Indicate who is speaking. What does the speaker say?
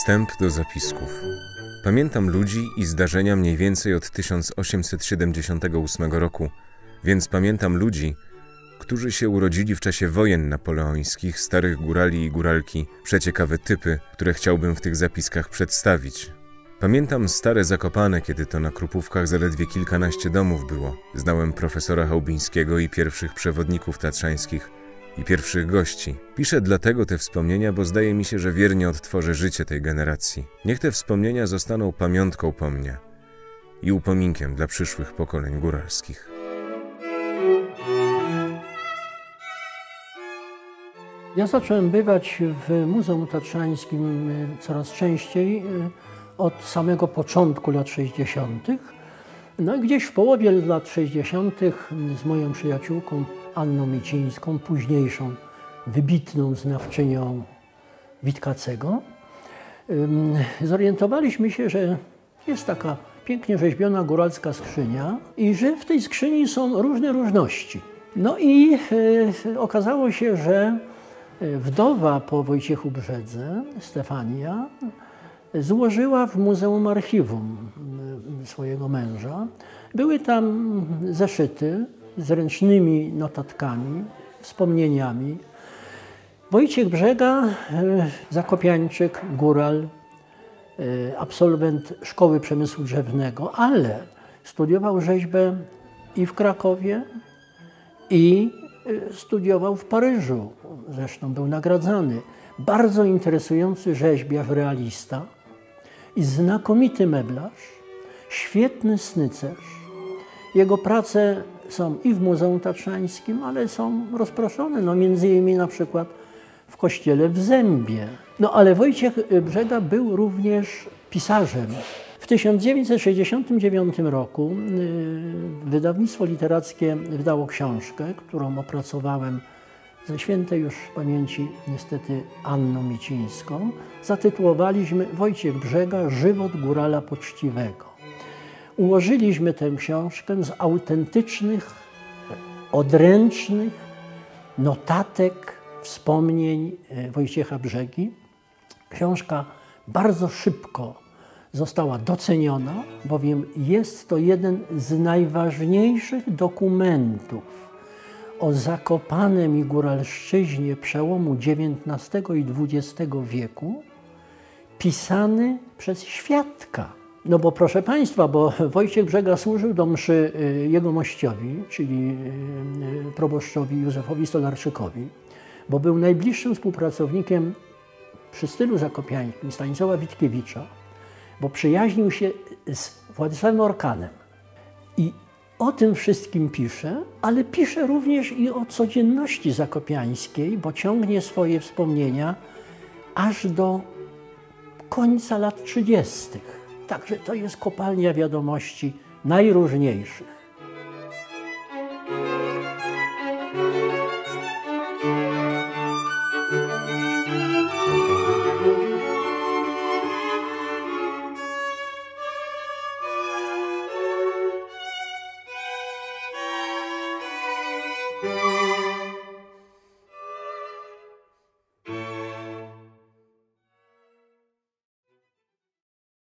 Speaker 1: Wstęp do zapisków. Pamiętam ludzi i zdarzenia mniej więcej od 1878 roku, więc pamiętam ludzi, którzy się urodzili w czasie wojen napoleońskich, starych górali i góralki, przeciekawe typy, które chciałbym w tych zapiskach przedstawić. Pamiętam stare Zakopane, kiedy to na Krupówkach zaledwie kilkanaście domów było. Znałem profesora Chałbińskiego i pierwszych przewodników tatrzańskich i pierwszych gości. Piszę dlatego te wspomnienia, bo zdaje mi się, że wiernie odtworzę życie tej generacji. Niech te wspomnienia zostaną pamiątką po mnie i upominkiem dla przyszłych pokoleń góralskich.
Speaker 2: Ja zacząłem bywać w Muzeum Tatrzańskim y, coraz częściej y, od samego początku lat 60. No i gdzieś w połowie lat 60. z moją przyjaciółką Anną Micińską, późniejszą wybitną znawczynią Witkacego, zorientowaliśmy się, że jest taka pięknie rzeźbiona góralska skrzynia i że w tej skrzyni są różne różności. No i e, okazało się, że wdowa po Wojciechu Brzedze, Stefania, złożyła w Muzeum Archiwum swojego męża. Były tam zeszyty z ręcznymi notatkami, wspomnieniami. Wojciech Brzega, e, zakopiańczyk, góral, e, absolwent Szkoły Przemysłu Drzewnego, ale studiował rzeźbę i w Krakowie, i e, studiował w Paryżu. Zresztą był nagradzany. Bardzo interesujący rzeźbiarz, realista i znakomity meblarz, świetny snycerz. Jego prace są i w Muzeum Tatrzańskim, ale są rozproszone, no między innymi na przykład w kościele w Zębie. No ale Wojciech Brzega był również pisarzem. W 1969 roku y, wydawnictwo literackie wydało książkę, którą opracowałem ze świętej już pamięci niestety Anną Micińską. Zatytułowaliśmy Wojciech Brzega Żywot górala poczciwego. Ułożyliśmy tę książkę z autentycznych, odręcznych notatek, wspomnień e, Wojciecha Brzegi. Książka bardzo szybko została doceniona, bowiem jest to jeden z najważniejszych dokumentów o Zakopanem i Góralszczyźnie przełomu XIX i XX wieku, pisany przez świadka no bo proszę Państwa, bo Wojciech Brzega służył do mszy y, jego mościowi, czyli y, y, proboszczowi Józefowi Stolarczykowi, bo był najbliższym współpracownikiem przy stylu zakopiańskim Stanisława Witkiewicza, bo przyjaźnił się z Władysławem Orkanem. I o tym wszystkim pisze, ale pisze również i o codzienności zakopiańskiej, bo ciągnie swoje wspomnienia aż do końca lat 30. Także to jest kopalnia wiadomości najróżniejszych.